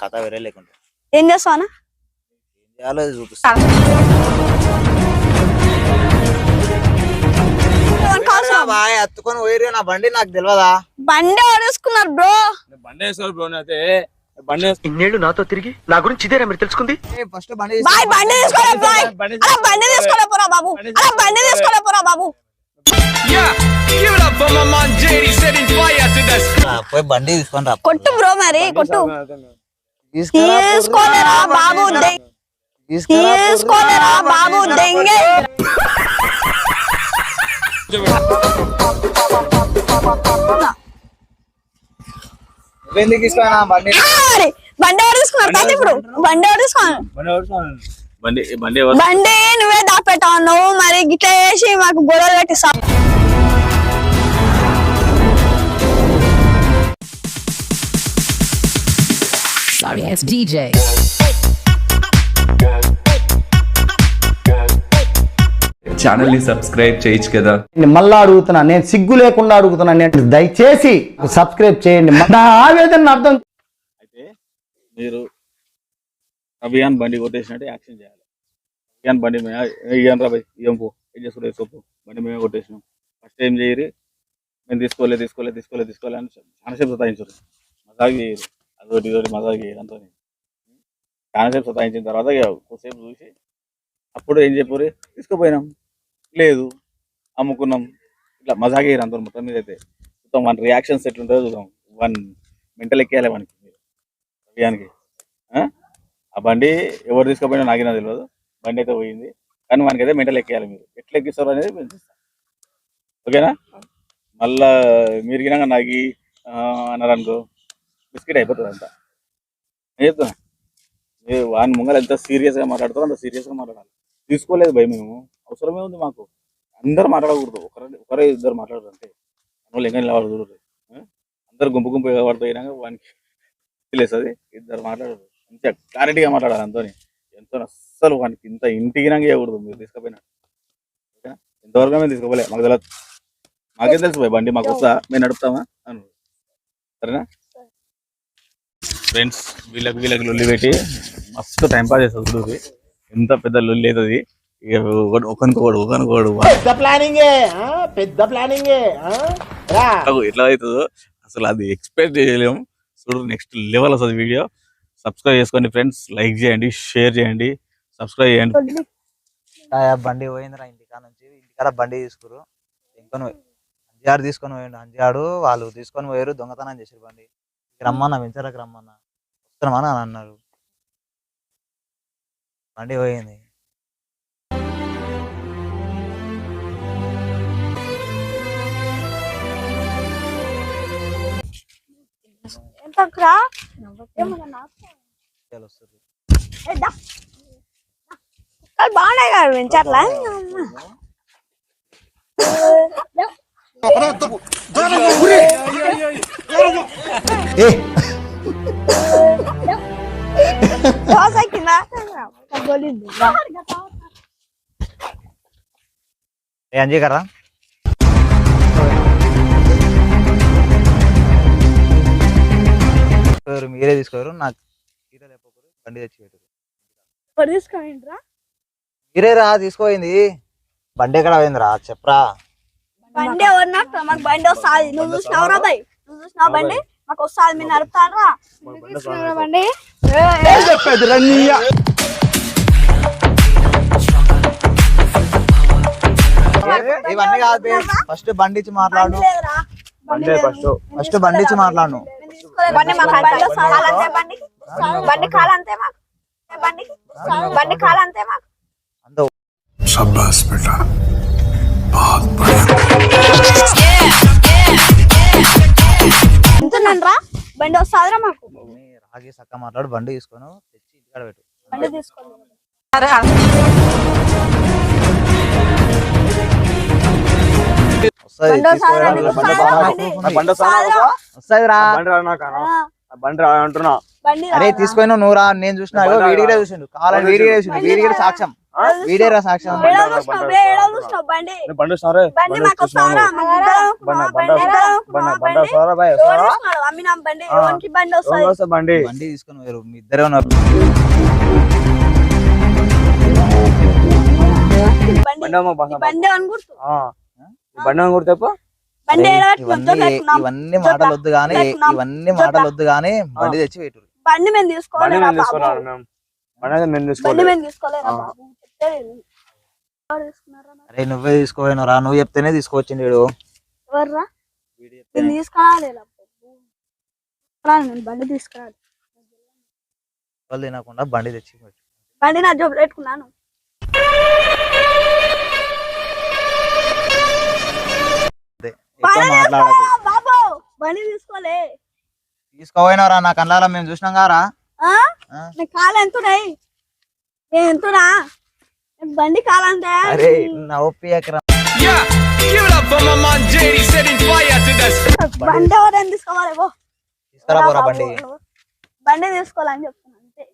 కథ వేరే లేకుండా. ఏం చేస్తావు అత్తుకొని పోయిరు నా బండి నాకు తెలియదా బండి ఆడేసుకున్నారు బ్రో. బండి వేసుకోవాలి బ్రో అయితే బండి వేసుకో ఇన్నేళ్ళు నాతో తిరిగి నా గురించి ఇదేనా మీరు తెలుసుకుంది? ఫస్ట్ బండి బండి బండి అలా బండి తీసుకోలే పోరా బాబు. బండి తీసుకోలే పోరా బాబు. పోయి బండి తీసుకొని రా. కొట్టు బ్రో మరి కొట్టు. తీసుకోలేరా బాబు తీసుకోలేరా బాబు దెంగే బండి ఇప్పుడు బండి బండి? బండి నువ్వే దాపెట్టావు నువ్వు మరి గిట్ల చేసి మాకు గొడవలు పెట్టిస్తావు. Sorry ass DJ. ఛానల్ని సబ్స్క్రైబ్ చేయొచ్చు కదా. నేను మళ్ళా అడుగుతున్నా నేను సిగ్గు లేకుండా అడుగుతున్నా నేను దయచేసి సబ్స్క్రైబ్ చేయండి. నా ఆవేదన అర్థం అయితే మీరు అభియాన్ బండి కొట్టేసినట్టు యాక్షన్ చేయాలి. అభియాన్ బండి ఇయ్యాను రా ఇయ్యం పో ఏం చేసుకుంటే సోపు బండి మీద కొట్టేసినాం. ఫస్ట్ ఏం చేయరు. మేము తీసుకోలే తీసుకోలే తీసుకోలే తీసుకోలే అని చాలాసేపు సతాయించారు. మజాక్ చేయరు. అదొకటి ఇదొకటి మజాక్ అంతా చాలాసేపు సతాయించిన తర్వాత కొద్దిసేపు చూసి అప్పుడు ఏం చెప్పారు? తీసుకుపోయినాం. లేదు అమ్ముకున్నాం. ఇట్లా మజాగా చేయరు అందరు మొత్తం మీద అయితే. మొత్తం వన్ రియాక్షన్స్ ఎట్లుంటుందో చూద్దాం. వన్ మెంటల్ ఎక్కేయాలి మనకి. అభియానికి. ఆ? ఆ బండి ఎవరు తీసుకుపోయినా నాకినా తెలియదు బండి అయితే పోయింది. కానీ మనకి అయితే మెంటల్ ఎక్కేయాలి మీరు. ఎట్లా ఎక్కిస్తారు అనేది మేము చూస్తాం. ఓకేనా? మళ్ళా మీరు గినాక నాకు ఆ, అన్నారు అనుకో బిస్కెట్ అయిపోతుంది అంతా. నేను చెప్తున్నా మీరు వాని ముంగలు ఎంత సీరియస్గా మాట్లాడతారో అంత సీరియస్గా మాట్లాడాలి. తీసుకోలేదు భయ మేము. అవసరమే ఉంది మాకు. అందరు మాట్లాడకూడదు. ఒకరే ఒకరే ఇద్దరు మాట్లాడరు అంటే వాళ్ళు ఇంకా నిలబడదు అందరు గుంపు గుంపు పడిపోయినాక వానికి తెలియస్తుంది ఇద్దరు మాట్లాడరు. మంచిగా క్లారిటీగా మాట్లాడాలి అంతోని ఎంతో అస్సలు వానికి ఇంత ఇంటికినాక ఇవ్వకూడదు మీరు తీసుకుపోయినా. ఓకేనా? ఇంతవరకు మేము తీసుకోపోలే. మాకు తెలియదు మాకేం తెలుసు బండి మాకు వస్తా. మేము నడుపుతామా? అను సరేనా? ఫ్రెండ్స్ వీళ్ళకి వీళ్ళకి లొల్లి పెట్టి మస్తు టైం పాస్ చేస్తుంది చూడు ఎంత పెద్ద లొల్లి అవుతుంది ఇక ఒకరికొకడు ఒకరికొకడు పెద్ద ప్లానింగే ఆ? పెద్ద ప్లానింగే ఆ? రా. నాకు ఎట్లా అవుతుందో అసలు అది ఎక్స్పెక్ట్ చేయలేము. చూడు నెక్స్ట్ లెవెల్ వస్తుంది వీడియో సబ్స్క్రైబ్ చేసుకోండి ఫ్రెండ్స్ లైక్ చేయండి షేర్ చేయండి సబ్స్క్రైబ్ చేయండి. ఆ, బండి పోయిందిరా ఇంటికా నుంచి. ఇంటికాడ బండి తీసుకురు. ఇంకొని పోయి అంజియాడు తీసుకొని పోయిండు. అంజియాడు వాళ్ళు తీసుకొని పోయారు దొంగతనం చేసారు బండి. రమ్మన్నా వెంచరకు రమ్మన్నా. వస్తున్నామని అని అన్నారు. బండి పోయింది బాగున్నాయి కదా పెంచట్లా ఏ. గోలింది. దా. ఏ అంజీ గారా? తీసుకోరు, మీరే తీసుకోరు నాకు తీరే లేకపోరు బండి తెచ్చి పెట్టారు? మీరే రా తీసుకోయింది బండి ఎక్కడ పోయిందిరా? చెప్పరా. బండి ఎవరు మాకు బండి వస్తుంది. నువ్వు చూసినావురా బాయ్? నువ్వు చూసినావు బండి? మాకు వస్తుంది మీరు నడుపుతారా? ఇవన్నీ కాదు ఫస్ట్ బండి ఇచ్చి మాట్లాడు లేదు. ఫస్ట్ బండి ఇచ్చి మాట్లాడు. బండి మాకు బండి వస్తుంది. కాలంతే బండికి బండి కాలంతే మాకు. బండి కాలంతే మాకు. అంత ఎంతున్నాను బండి వస్తుందిరా మాకు. రాగి సక్క మాట్లాడు బండి తీసుకొని తెచ్చి ఇంటికాడ పెట్టు. బండి తీసుకోండి వస్తుంది బండి వస్తుందిరా నీకు వస్తుందిరా బండి? వస్తుందిరా? వస్తుంది రా రా రా అంటున్నా. అరే? తీసుకొని నువ్వు రా నేను చూసిన రా. వీడియోలో చూసిండు. కావాలని వీడియో చూసిండు. వీడియో సాక్ష్యం. వీడియో రా సాక్ష్యం బండి. నేను బండి బండి. తీసుకొని పోయారు మీ ఇద్దరే ఉన్నారు. బండి గుర్తు? ఇవన్నీ మాటలు వద్దు కానీ పెట్టుకున్నాం. ఇవన్నీ మాటలు వద్దు కానీ బండి తెచ్చి పెట్టు. బండి మేము బండి తీసుకోలేరా అరే నువ్వే తీసుకోపోయినరా నువ్వు చెప్తేనే తీసుకొచ్చింది వీడు. ఎవర్రా? నేను తీసుకురాలి నేను బండి తీసుకురాలి. వాళ్ళు తినకుండా బండి తెచ్చి బండి నా జోబు పెట్టుకున్నాను. బండి తీసుకోలే. నా కళ్ళారా? మేము చూసినాం కారా? కాలు ఎంతున్నాయి. నేను ఎంతున్నా? బండి కాలంటే అరే ఎకరా బండి. ఎవరైనా తీసుకోవాలి? పో. తీసుకురా పోరా బండి. బండి తీసుకోవాలని చెప్తున్నా అంతే.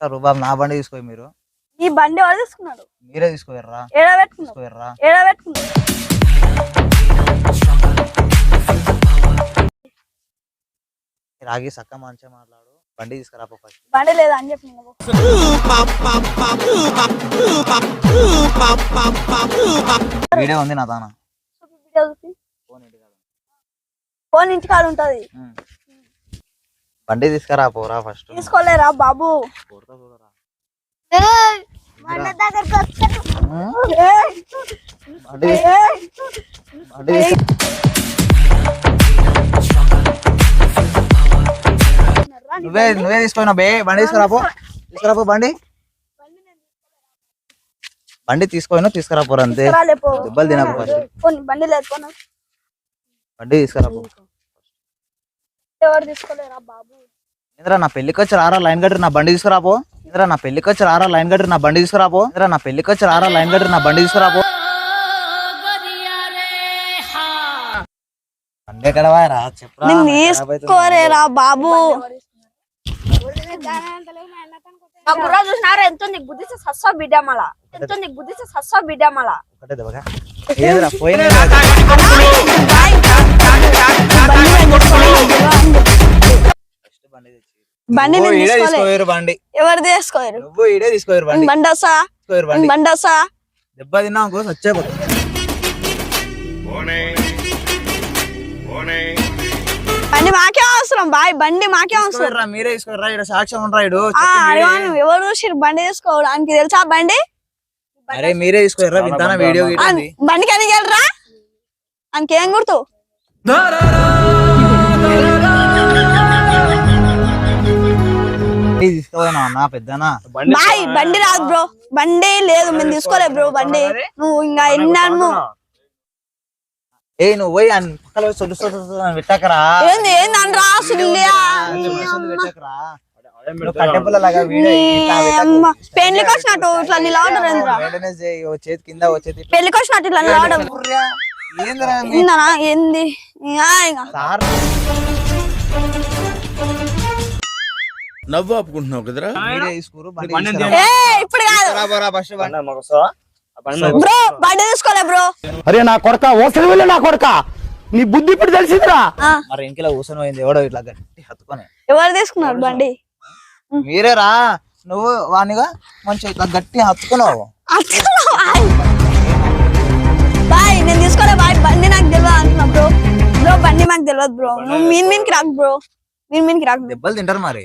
రూబాబు నా బండి తీసుకోయి మీరు. ఈ బండి ఎవరు తీసుకున్నాడు? మీరే ఏడ ఏడ పెట్టుకున్నాడు రాగి సక్క మంచిగా మాట్లాడు. బండి తీసుకురా ఫస్ట్ బండి లేదా అని చెప్పి నేను. పో. వీడియో ఉంది నా తాన? ఫోన్ ఇంటికాడ ఉంటది. బండి తీసుకురా పోరా ఫస్ట్ తీసుకోలేరా బాబు? బండి నువ్వే నువ్వే తీసుకోయినా బే. బండి తీసుకురా పో తీసుకురా పో బండి. బండి తీసుకోయినా తీసుకురా పోరా అంతే. దెబ్బలు తినకు ఫస్ట్ బండి. బండి తీసుకురా పో ఎవరు తీసుకోలేరా బాబు? ఇంద్రా నా పెళ్ళికి వచ్చి రారా లైన్ గట్టి నా బండి తీసుకురా పో ఇంద్రా నా పెళ్ళికి వచ్చి రారా లైన్ గట్టి నా బండి తీసుకురా పో ఇంద్రా నా పెళ్ళికి వచ్చి రారా లైన్ గట్టి నా బండి తీసుకురా పో బండి ఎక్కడ వాయరా చెప్పరా బాబు. మా గుర్రా చూసినారా? ఎంత ఉంది గుద్దిస్తే సస్సా బిడ్డ మళ్ళా. ఎంత ఉంది గుద్దిస్తే సస్సా బిడ్డ మళ్ళా. బండి బండి. ఎవరు నువ్వు బండి. బండి. దెబ్బ అవసరం బాయ్ బండి మాకే అవసరం. మీరే తీసుకోరా ఇక్కడ సాక్ష్యం ఉండరా ఇడు ఆ, అడిగాను ఎవరు చూసిర్రు? బండి తీసుకోవడానికి తెలుసా బండి? అరే మీరే తీసుకోరా వింటానా వీడియో బండికి అని వెళ్ళరా? ఆయనకేం గుర్తు? పెద్దనా? బండి రాదు బ్రో. బండి లేదు మేము తీసుకోలే బ్రో బండి. నువ్వు ఇంకా ఎన్నాను ఏ నువ్వు పోయి అన్ పక్కన పోయి సొల్లు సొల్లు పెట్టకరా ఏంది ఏంది పెట్టకరా ఇట్లా. పెళ్ళికి వచ్చినట్టు నిలవడం చేతి కింద చేతి ఇట్లా. పెళ్ళికి వచ్చినట్టు ఇట్లా నిలవడం ఏందిరా మీ ఏందనా ఏంది ఇంకా ఇంకా సార్ నవ్వు ఆపుకుంటున్నావు కదరా ఇప్పుడు కాదు బ్రో బండి తీసుకోలే బ్రో. అరే నా కొడక ఓసలి వెళ్ళి నా కొడక. నీ బుద్ధి ఇప్పుడు తెలిసిందిరా. మరి ఇంట్లో కూర్చొని పోయింది? ఎవడో ఇట్లా గట్టి హత్తుకొని. ఎవరు తీసుకున్నారు బండి? మీరే రా నువ్వు వానిగా? మంచిగా ఇట్లా గట్టి హత్తుకున్నావు. బాయ్ నేను తీసుకోలే బాయ్. బండి నాకు తెలియదు అంటున్నా బ్రో. బ్రో బండి మాకు తెలియదు బ్రో. నువ్వు మీన్ మీన్కి రాకు బ్రో. మీన్ మీన్కి రాకు. దెబ్బలు తింటారు మరి.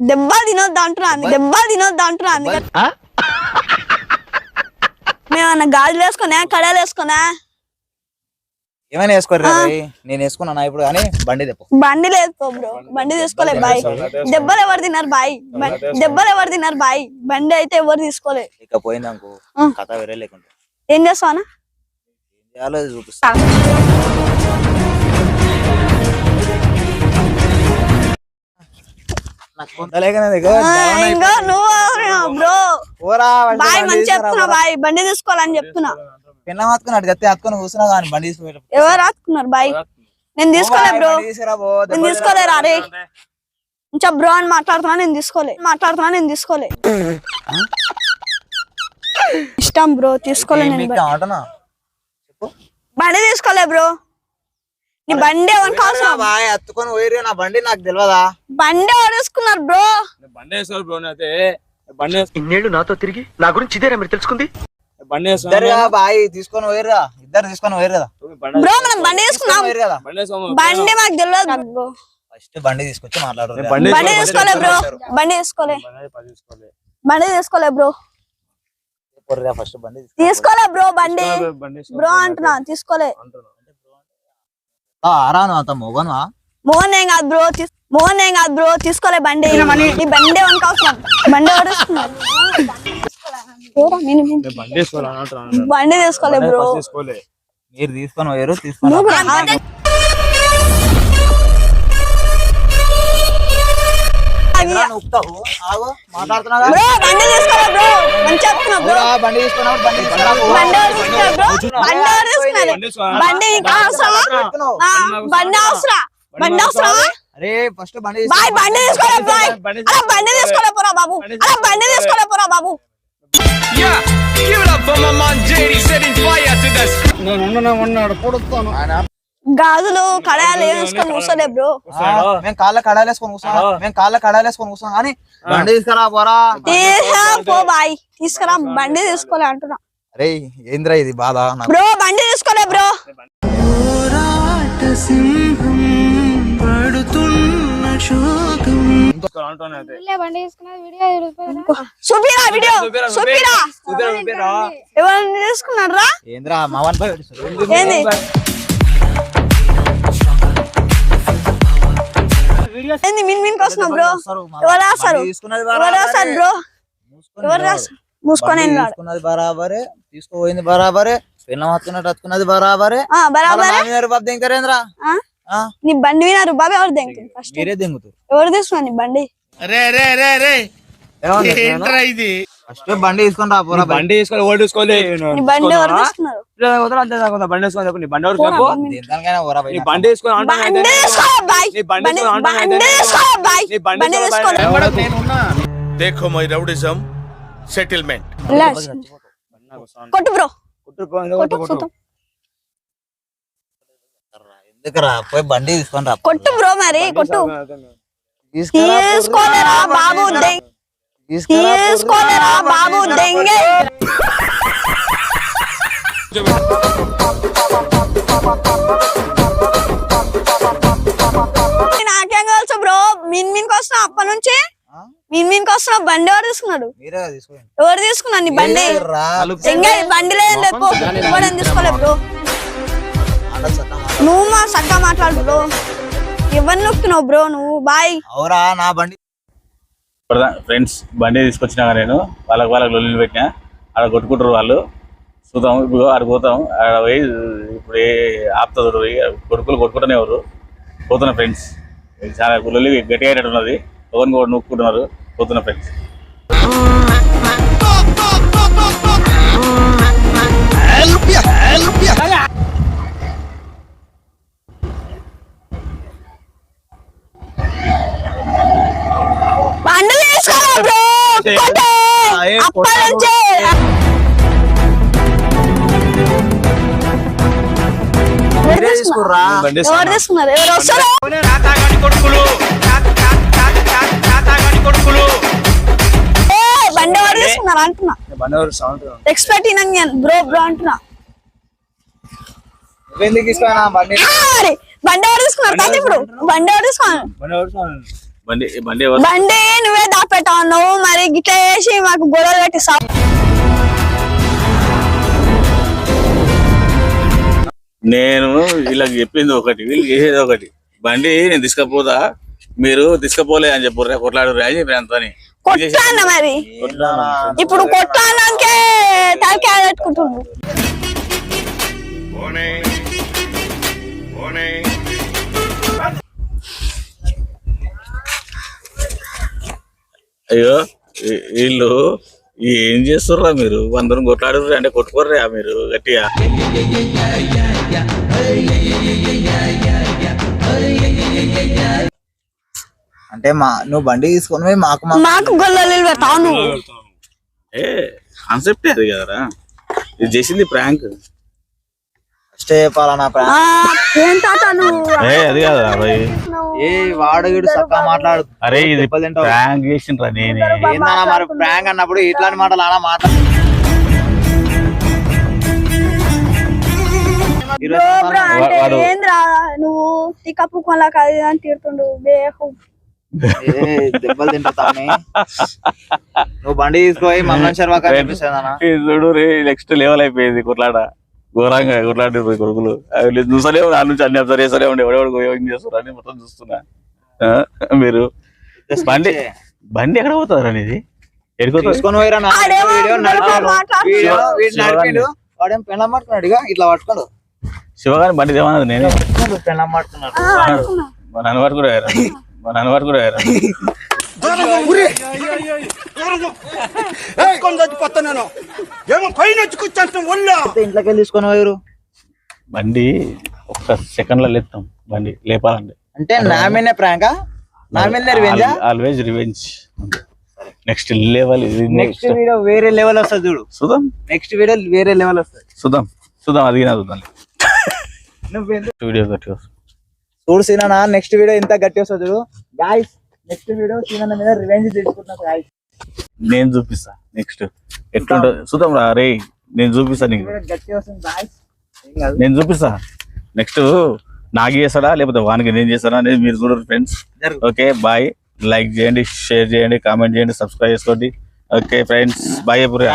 దెబ్బలు తినొద్దు అంటున్నా. దెబ్బలు తినొద్దు అంటున్నా. అందుకే మేమన్నా గాజులు వేసుకున్నా కడాలు వేసుకున్నా? ఏమైనా వేసుకోరు నేను వేసుకున్నాను ఇప్పుడు కానీ బండి తెప్పు. బండి లేదు బ్రో. బండి తీసుకోలే బాయ్. దెబ్బలు ఎవరు తిన్నారు బాయ్? దెబ్బలు ఎవరు తిన్నారు బాయ్? బండి అయితే ఎవరు తీసుకోలే. ఇక పోయిందనుకో ఆ. కథ వేరే లేకుండా ఏం చేస్తావా చూపిస్తా. బండి బాయ్ బండి మంచి తీసుకురా, చెప్తున్నా పోరా. బాయ్. బండి తీసుకోవాలని చెప్తున్నా. పిల్ల మాత్రం అటు గట్టి హత్తుకొని కూర్చున్నా కానీ బండి ఎవరు రాసుకున్నారు బాయ్? నేను తీసుకోలే బ్రో. నేను తీసుకోలేరా రే? ఇంకా బ్రో అని మాట్లాడుతున్నా నేను తీసుకోలే. మాట్లాడుతున్నా నేను తీసుకోలే. ఇష్టం బ్రో తీసుకోలే నేను బండి తీసుకోలే బ్రో. నీ బండి ఎవరికి అవసరం బాయ్ ఎత్తుకొని పోయిరే నా బండి నాకు తెలియదా బండి ఎవరు తీసుకున్నారు బ్రో? బండి వేసుకోవాలి బ్రో అయితే బండి వేసుకో ఇన్నేళ్ళు నాతో తిరిగి నా గురించి ఇదేనా మీరు తెలుసుకుంది? బండి ఇద్దరుగా బాయ్ తీసుకొని పోయిర్రా. ఇద్దరు తీసుకొని పోయిరు కదా. బ్రో మనం బండి కదా. మాకు తెలియదు బ్రో. ఫస్ట్ బండి తీసుకొచ్చి మాట్లాడు బండి బండి తీసుకోలే బ్రో. బండి తీసుకోలే. బండి తీసుకోలే. బ్రో. ఫస్ట్ బండి తీసుకో. తీసుకోలే బ్రో బండి. బ్రో అంటున్నా తీసుకోలే. ఆ, ఆరా నువ్వు అంత మొగనువా? మోహన్ ఏం కాదు బ్రో మోహన్ ఏం కాదు బ్రో తీసుకోలే బండి. నీ బండి అవసరం. బండి నేను బండి బ్రో. తీసుకోలే. మీరు తీసుకొని పోయారు తీసుకొని బండి అవసరం? బండి అవసరమా? అరే ఫస్ట్ బండి బాయ్. బండి తీసుకోలే బాయ్. బండి అలా బండి తీసుకోలే పోరా బాబు. అలా బండి తీసుకోలే పోరా బాబు. Yeah, give it up గాజులు కడాయాలు వేసుకొని కూర్చోలే బ్రో. మేము కాళ్ళ కడాలేసుకొని కూర్చున్నాం మేము కాళ్ళ కడాలేసుకొని కూర్చున్నాం కానీ బండి తీసుకురా పోరా. పో బాయ్. తీసుకురా బండి తీసుకోలే అంటున్నా. అరే ఏంద్రా ఇది బాధ బ్రో బండి తీసుకోలే బ్రో. చూపిరా. చూపిరా, చూపిరా. ఎవరు తీసుకున్నారా? ఏంద్రా మావన్ ఏంది మిన్ మిన్ కోసం బ్రో? ఎవరు రాస్తారు ఎవరు. రాస్తారు బ్రో? ఎవరు. రాస్తారు మూసుకొని తీసుకున్నది బరాబరే తీసుకుపోయింది బరాబరే పిల్లం హత్తుకున్నట్టు హత్తుకున్నది బరాబరే. ఆ, బరాబరే? బాబు దింకరేంద్రా? ఆ? ఆ? నీ బండి వినారు బాబా ఎవరు ఫస్ట్ మీరే దింగుతారు ఎవరు తీసుకున్నా నీ బండి? ఫస్ట్ బండి తీసుకొని రా. బండి తీసుకోవాలి ఓడి తీసుకోవాలి నీ బండి ఎవరు తీసుకున్నారు? బండి బండి ఎవరు దేనికైనా పోరా నీ బయట. బండి నీ నీ. కొట్టు బ్రో. కొట్టు. ఎందుకురా? పోయి బండి తీసుకొని రా. కొట్టు బ్రో మరి కొట్టు. తీసుకోలేరా బాబు. తీసుకోలేరా బాబు దెంగే. నాకేం కావచ్చు బ్రో మిన్ మిన్ వస్తున్నా అప్పటి నుంచి. ఆ? మిన్ మిన్ వస్తున్నా బండి ఎవరు తీసుకున్నాడు ఎవరు తీసుకున్నాడు నీ బండి. దెంగే బండి లేదు లేపో ఎవరైనా తీసుకోలే బ్రో. నువ్వు మా సక్క మాట్లాడు బ్రో. ఎవరిని నొక్కుతున్నావు బ్రో నువ్వు? బాయ్. అవురా నా బండి. ఫ్రెండ్స్ బండి తీసుకొచ్చినా నేను వాళ్ళకి వాళ్ళకి లొల్లి పెట్టినా ఆడ కొట్టుకుంటారు వాళ్ళు. చూద్దాం. ఇప్పుడు ఆడ పోతాం. ఆడ పోయి ఇప్పుడు ఏ ఆపుతుంది పోయి కొడుకులు కొట్టుకుంటూనే ఎవరు పోతున్నా ఫ్రెండ్స్. చాలా లొల్లి గట్టిగా అయినట్టు ఉన్నది. ఒకరిని కూడా నూక్కుంటున్నారు పోతున్నా ఫ్రెండ్స్. బండి ఎవరు తీసుకున్నారు? ఎవరు వస్తారు? బండి ఎవరు తీసుకున్నారు? అంటున్నా. ఎక్స్పెక్ట్ బ్రో బ్రో అంటున్నా. ఎవరు తీసుకున్నారు? కదా ఇప్పుడు. ఎవరు నువ్వే దాపెట్టావు. నువ్వు మరి గిట్ల చేసి మాకు గొడవలు పెట్టిస్తావు నేను వీళ్ళకి చెప్పింది ఒకటి వీళ్ళు చేసేది ఒకటి. బండి నేను తీసుకపోతా మీరు తీసుకపోలే అని చెప్పు కొట్లాడు అని చెప్పి అంతని. మరి? ఇప్పుడు తలకాయ. అయ్యో వీళ్ళు ఏం చేస్తుర్రా మీరు? అందరం కొట్లాడు అంటే కొట్టుకోర్రా మీరు గట్టిగా. అంటే మా నువ్వు బండి తీసుకొని పోయి మాకు మా మాకు గొల్లలు పెడతావు నువ్వు? ఏ కాన్సెప్ట్ అది కదరా? ఇది చేసింది ప్రాంక్. ఫస్ట్ ఏం తాత నువ్వు? ఏ అది కాదురా భయ్ ఏ వాడు వీడు చక్కగా మాట్లాడు. అరే ఇది. ప్రాంక్ చేసిండ్రా నేనే. ఏందన్నా మరి ప్రాంక్ అన్నప్పుడు ఇట్లాంటి మాటలు అలా మాట్లాడు బ్రో బ్రో అంటే వాడు- ఏంద్రా నువ్వు టికప్పు కొనలా కాదు ఇది అని తిడుతుండు బేహు. ఏ, దెబ్బలు తింటావు తమ్మి. నువ్వు బండి తీసుకుపోయి మమ్మల్ని శర్వాక కనిపిస్తుందన్నా ఈ చూడు రే నెక్స్ట్ లెవెల్ అయిపోయింది కొట్లాట. ఘోరంగా కొట్లాడి కొడుకులు. అవి చూసనే నా నుంచి అన్ని అబ్జర్వ్ చేస్తూనే ఉండే. ఎవడెవడు ఏం చేస్తారు అని మొత్తం చూస్తున్నా. మీరు. బండి బండి ఎక్కడ పోతుంది అనేది? ఇట్లా పట్టుకోడు. శివగాని బండి ఏమన్నది నేనే. పెళ్ళం పట్టుకున్నాడు. మా నాన్నవారు కూడా ఇంట్లోకి తీసుకొని పోయారు బండి ఒక్క సెకండ్లో లేపుతాం. బండి లేపాలండి. అంటే నా మీదనే ప్రాంకా నా మీదనే రివెంజా ఆల్వేజ్ రివెంజ్ నెక్స్ట్ లెవెల్ ఇది నెక్స్ట్ నెక్స్ట్ వీడియో వేరే లెవెల్ వస్తుంది చూడు. చూద్దాం నెక్స్ట్ వీడియో వేరే లెవెల్ వస్తుంది. చూద్దాం చూద్దాం అది నా చూద్దాం వీడియో గట్టిగా చూడు సీనా నెక్స్ట్ వీడియో ఇంత గట్టి వస్తుంది చూడు. గాయస్ నెక్స్ట్ వీడియో సీనా మీద రివెంజ్ తీసుకుంటున్నా గాయస్ నేను చూపిస్తా నెక్స్ట్ ఎట్లుంటుంది? చూద్దాం. రా రే నేను చూపిస్తా నీకు. గట్టి వస్తుంది గాయస్ నేను చూపిస్తా. నెక్స్ట్ నాకు చేస్తాడా లేకపోతే వానికి నేను చేస్తాడా అనేది మీరు చూడరు ఫ్రెండ్స్. ఓకే బాయ్ లైక్ చేయండి షేర్ చేయండి కామెంట్ చేయండి సబ్స్క్రైబ్ చేసుకోండి. ఓకే ఫ్రెండ్స్ బాయ్ ఎప్పుడు